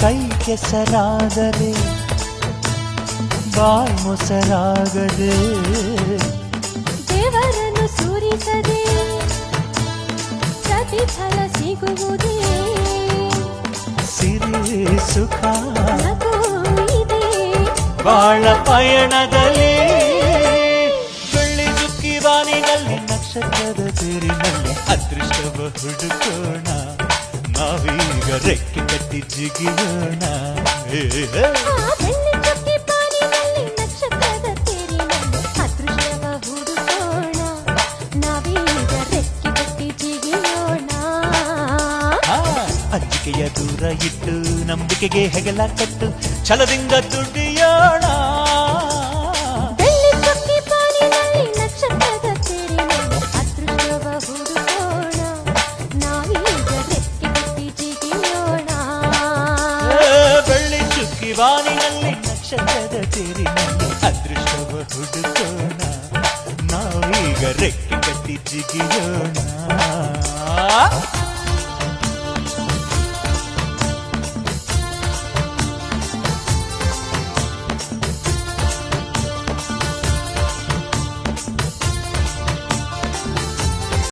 ಕೈ ಕೆಸರಾದರೆ ಬಾಯ್ ಮೊಸರಾಗದೆ ದೇವರನ್ನು ಸೂರಿಸದೆ ಪ್ರತಿಫಲ ಸಿಗುವುದೇ? ಸಿರಿ ಸುಖ ಬಾಳ ಪಯಣದಲ್ಲಿ ಬೆಳ್ಳಿ ದುಃಖಿ ಬಾನಿನಲ್ಲಿ ನಕ್ಷತ್ರದ ತೇರಿನಲ್ಲಿ ಅದೃಷ್ಟವ ಹುಡುಕೋಣ. ನಾವೀಗ ರೆಕ್ಕೆ ಕಟ್ಟಿ ಜಿಗಿಯೋಣ. ಅಂಜಿಕೆಯ ದೂರ ಇಟ್ಟು ನಂಬಿಕೆಗೆ ಹೆಗಲ ಕಟ್ಟು. ಛಲದಿಂದ ದುಡಿಯೋಣ ಬಾನಿನಲ್ಲಿ ನಕ್ಷತ್ರದ ತೇರಿನಲ್ಲಿ ಅದೃಷ್ಟವ ಹುಡುಕೋಣ. ನಾವೀಗ ರೆಕ್ಕೆ ಕಟ್ಟಿ ಜಿಗಿಯೋಣ.